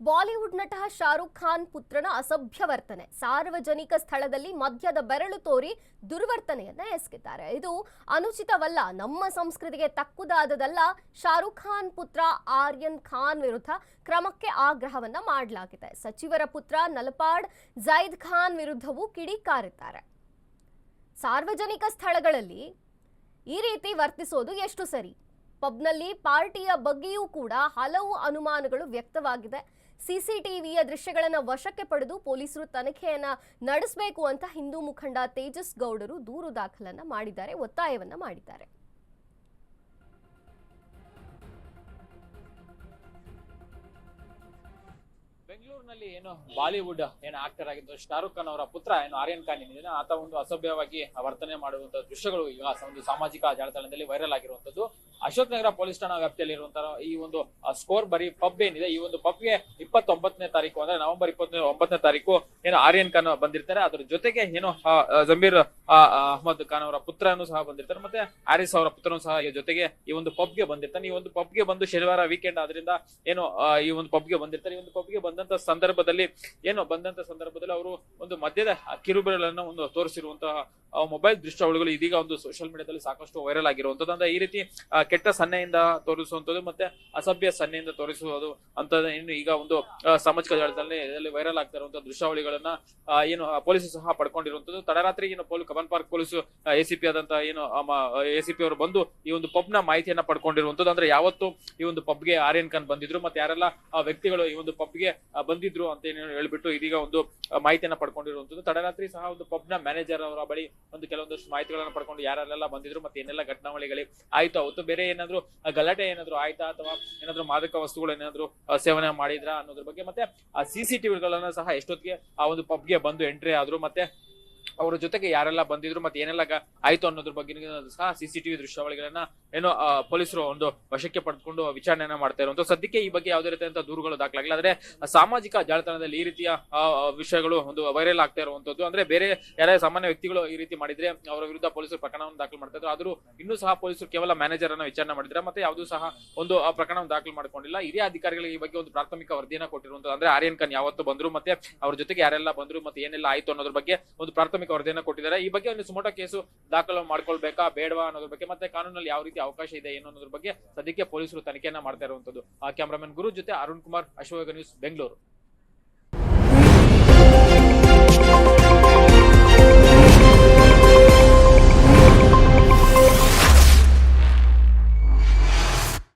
Bollywood ನಟ ಶಾರುಖ್ ಖಾನ್ ಪುತ್ರನ ಅಸಭ್ಯ ವರ್ತನೆ. ಸಾರ್ವಜನಿಕ ಸ್ಥಳದಲ್ಲಿ ಮದ್ಯದ ಬೆರಳು ತೋರಿ ದುರ್ವರ್ತನೆಯನ್ನ ಎಸಗಿದ್ದಾರೆ. ಇದು ಅನುಚಿತವಲ್ಲ, ನಮ್ಮ ಸಂಸ್ಕೃತಿಗೆ ತಕ್ಕುದಾದದಲ್ಲ ಶಾರುಖ್ ಖಾನ್ ಪುತ್ರ ಆರ್ಯನ್ ಖಾನ್ ವಿರುದ್ಧ ಕ್ರಮಕ್ಕೆ ಆಗ್ರಹವನ್ನ ಮಾಡಲಾಗಿದೆ. ಸಚಿವರ ಪುತ್ರ ನಲಪಾಡ್ ಜೈದ್ ಖಾನ್ ವಿರುದ್ಧವೂ ಕಿಡಿಕಾರಿದ್ದಾರೆ. ಸಾರ್ವಜನಿಕ ಸ್ಥಳಗಳಲ್ಲಿ ಈ ರೀತಿ ವರ್ತಿಸೋದು ಎಷ್ಟು ಸರಿ? ಪಬ್ನಲ್ಲಿ ಪಾರ್ಟಿಯ ಬಗ್ಗೆಯೂ ಕೂಡ ಹಲವು ಅನುಮಾನಗಳು ವ್ಯಕ್ತವಾಗಿದೆ. ಸಿಸಿಟಿವಿಯ ದೃಶ್ಯಗಳನ್ನು ವಶಕ್ಕೆ ಪಡೆದು ಪೊಲೀಸರು ತನಿಖೆಯನ್ನ ನಡೆಸಬೇಕು ಅಂತ ಹಿಂದೂ ಮುಖಂಡ ತೇಜಸ್ ಗೌಡರು ದೂರು ದಾಖಲನ್ನ ಮಾಡಿದ್ದಾರೆ, ಒತ್ತಾಯವನ್ನ ಮಾಡಿದ್ದಾರೆ. ಬೆಂಗಳೂರಿನಲ್ಲಿ ಏನು ಬಾಲಿವುಡ್ ಏನು ಆಕ್ಟರ್ ಆಗಿದ್ದು ಶಾರುಖ್ ಖಾನ್ ಅವರ ಪುತ್ರ, ಏನು ಆರ್ಯನ್ ಖಾನ್ ಏನಿದೆ ಆತ ಒಂದು ಅಸಭ್ಯವಾಗಿ ವರ್ತನೆ ಮಾಡುವಂತಹ ದೃಶ್ಯಗಳು ಈಗ ಒಂದು ಸಾಮಾಜಿಕ ಜಾಲತಾಣದಲ್ಲಿ ವೈರಲ್ ಆಗಿರುವಂತದ್ದು ಅಶೋಕ್ ನಗರ ಪೊಲೀಸ್ ಠಾಣಾ ವ್ಯಾಪ್ತಿಯಲ್ಲಿ ಇರುವಂತಹ ಈ ಒಂದು ಸ್ಕೋರ್ ಬರಿ ಪಬ್ ಏನಿದೆ, ಈ ಒಂದು ಪಬ್ಗೆ ಇಪ್ಪತ್ತೊಂಬತ್ತನೇ ತಾರೀಕು ಅಂದ್ರೆ ನವೆಂಬರ್ ಇಪ್ಪತ್ತ ಒಂಬತ್ತನೇ ತಾರೀಕು, ಏನು ಆರ್ಯನ್ ಖಾನ್ ಬಂದಿರ್ತಾರೆ. ಅದ್ರ ಜೊತೆಗೆ ಏನು ಜಮೀರ್ ಆ, ಅಹ್ಮದ್ ಖಾನ್ ಅವರ ಪುತ್ರನು ಸಹ ಬಂದಿರ್ತಾರೆ. ಮತ್ತೆ ಆರಿಸ್ ಅವರ ಪುತ್ರನು ಸಹ ಜೊತೆಗೆ ಈ ಒಂದು ಪಬ್ಗೆ ಬಂದಿರ್ತಾನೆ ಈ ಒಂದು ಪಬ್ಗೆ ಬಂದು ಶನಿವಾರ ವೀಕೆಂಡ್ ಆದ್ರಿಂದ ಏನು ಈ ಒಂದು ಪಬ್ಗೆ ಬಂದಿರ್ತಾರೆ. ಈ ಒಂದು ಪಬ್ಗೆ ಬಂದಂತ ಸಂದರ್ಭದಲ್ಲಿ ಏನು ಬಂದಂತ ಸಂದರ್ಭದಲ್ಲಿ ಅವರು ಒಂದು ಮದ್ಯದ ಕಿರುಬೆರಳನ್ನು ಒಂದು ತೋರಿಸಿರುವಂತಹ ಮೊಬೈಲ್ ದೃಶ್ಯಾವಳಿಗಳು ಇದೀಗ ಒಂದು ಸೋಷಿಯಲ್ ಮೀಡಿಯಾದಲ್ಲಿ ಸಾಕಷ್ಟು ವೈರಲ್ ಆಗಿರುವಂತದ್ದು ಅಂದ್ರೆ ಈ ರೀತಿ ಕೆಟ್ಟ ಸನ್ನೆಯಿಂದ ತೋರಿಸುವಂತದ್ದು ಮತ್ತೆ ಅಸಭ್ಯ ಸನ್ನೆಯಿಂದ ತೋರಿಸುವುದು ಅಂತ ಇನ್ನು ಈಗ ಒಂದು ಸಾಮಾಜಿಕ ಜಾಲತಾಣದಲ್ಲಿ ವೈರಲ್ ಆಗ್ತಾ ಇರುವಂತಹ ದೃಶ್ಯಾವಳಿಗಳನ್ನ ಏನು ಪೊಲೀಸರು ಸಹ ಪಡ್ಕೊಂಡಿರುವಂತದ್ದು ತಡರಾತ್ರಿ ಏನು police Cubbon Park police ACP ಆದಂತ ಏನು ಎಸಿಪಿ ಅವರು ಬಂದು ಈ ಒಂದು ಪಬ್ನ ಮಾಹಿತಿಯನ್ನ ಪಡ್ಕೊಂಡಿರುವಂತದ್ದು ಅಂದ್ರೆ ಯಾವತ್ತು ಈ ಒಂದು ಪಬ್ಗೆ ಆರ್ಯನ್ ಖಾನ್ ಬಂದಿದ್ರು, ಮತ್ತೆ ಯಾರೆಲ್ಲ ಆ ವ್ಯಕ್ತಿಗಳು ಈ ಒಂದು ಪಬ್ಗೆ ಬಂದಿದ್ರು ಅಂತ ಏನು ಹೇಳ್ಬಿಟ್ಟು ಇದೀಗ ಒಂದು ಮಾಹಿತಿಯನ್ನ ಪಡ್ಕೊಂಡಿರುವಂತದ್ದು ತಡರಾತ್ರಿ ಸಹ ಒಂದು ಪಬ್ನ ಮ್ಯಾನೇಜರ್ ಅವರ ಬಳಿ ಒಂದು ಕೆಲವೊಂದಷ್ಟು ಮಾಹಿತಿಗಳನ್ನ ಪಡ್ಕೊಂಡು ಯಾರೆಲ್ಲ ಬಂದಿದ್ರು, ಮತ್ತೆ ಏನೆಲ್ಲ ಘಟನಾವಳಿಗಳು ಆಯ್ತು, ಅವತ್ತು ಬೇರೆ ಏನಾದ್ರು ಗಲಾಟೆ ಏನಾದ್ರು ಆಯ್ತಾ, ಅಥವಾ ಏನಾದ್ರು ಮಾದಕ ವಸ್ತುಗಳು ಏನಾದ್ರು ಸೇವನೆ ಮಾಡಿದ್ರಾ ಅನ್ನೋದ್ರ ಬಗ್ಗೆ, ಮತ್ತೆ ಆ ಸಿಸಿಟಿವಿಗಳನ್ನ ಸಹ ಎಷ್ಟೊತ್ತಿಗೆ ಆ ಒಂದು ಪಬ್ಗೆ ಬಂದು ಎಂಟ್ರಿ ಆದ್ರು, ಮತ್ತೆ ಅವರ ಜೊತೆಗೆ ಯಾರೆಲ್ಲ ಬಂದಿದ್ರು ಮತ್ತೆ ಏನೆಲ್ಲ ಆಯ್ತು ಅನ್ನೋದ್ರ ಬಗ್ಗೆ ಸಹ ಸಿಸಿಟಿವಿ ದೃಶ್ಯಾವಳಿಗಳನ್ನ ಏನೋ ಪೊಲೀಸರು ಒಂದು ವಶಕ್ಕೆ ಪಡೆದುಕೊಂಡು ವಿಚಾರಣೆಯನ್ನ ಮಾಡ್ತಾ ಇರುವಂತ ಸದ್ಯಕ್ಕೆ ಈ ಬಗ್ಗೆ ಯಾವುದೇ ರೀತಿಯಂತ ದೂರುಗಳು ದಾಖಲಾಗಿಲ್ಲ ಆದ್ರೆ ಸಾಮಾಜಿಕ ಜಾಲತಾಣದಲ್ಲಿ ಈ ರೀತಿಯ ವಿಷಯಗಳು ಒಂದು ವೈರಲ್ ಆಗ್ತಾ ಇರುವಂತದ್ದು. ಅಂದ್ರೆ ಬೇರೆ ಯಾರೇ ಸಾಮಾನ್ಯ ವ್ಯಕ್ತಿಗಳು ಈ ರೀತಿ ಮಾಡಿದ್ರೆ ಅವರ ವಿರುದ್ಧ ಪೊಲೀಸರು ಪ್ರಕರಣವನ್ನು ದಾಖಲು ಮಾಡ್ತಾ ಇದ್ರು. ಆದ್ರೂ ಇನ್ನೂ ಸಹ ಪೊಲೀಸರು ಕೇವಲ ಮ್ಯಾನೇಜರ್ ಅನ್ನ ವಿಚಾರಣೆ ಮಾಡಿದ್ರೆ ಮತ್ತೆ ಯಾವುದು ಸಹ ಒಂದು, ಆ, ಪ್ರಕರಣವನ್ನು ದಾಖಲು ಮಾಡ್ಕೊಂಡಿಲ್ಲ. ಹಿರಿಯ ಅಧಿಕಾರಿಗಳಿಗೆ ಈ ಬಗ್ಗೆ ಒಂದು ಪ್ರಾಥಮಿಕ ವರದಿಯನ್ನ ಕೊಟ್ಟಿರುವಂತದ್ದು. ಅಂದ್ರೆ ಆರ್ಯನ್ ಖಾನ್ ಯಾವತ್ತು ಬಂದ್ರು ಮತ್ತೆ ಅವ್ರ ಜೊತೆಗೆ ಯಾರೆಲ್ಲ ಬಂದ್ರು ಮತ್ತೆ ಏನೆಲ್ಲ ಆಯ್ತು ಅನ್ನೋದ್ರ ಬಗ್ಗೆ ಒಂದು ಪ್ರಾಥಮಿಕ ವರದಿಯನ್ನ ಕೊಟ್ಟಿದ್ದಾರೆ. ಈ ಬಗ್ಗೆ ಒಂದು ಸುಮೋಟ ಕೇಸು ದಾಖಲು ಮಾಡ್ಕೊಳ್ಬೇಕಾ, ಬೇಡವಾ ಅನ್ನೋದ್ರ ಬಗ್ಗೆ, ಮತ್ತೆ ಕಾನೂನಲ್ಲಿ ಯಾವ ರೀತಿ ಅವಕಾಶ ಇದೆ ಏನು ಅನ್ನೋದ್ರ ಬಗ್ಗೆ ಸದ್ಯಕ್ಕೆ ಪೊಲೀಸರು ತನಿಖೆಯನ್ನ ಮಾಡ್ತಾ ಇರುವಂತದ್ದು. ಕ್ಯಾಮರಾಮನ್ ಗುರು ಜೊತೆ ಅರುಣ್ ಕುಮಾರ್ ಅಶೋಕ ನ್ಯೂಸ್, ಬೆಂಗಳೂರು.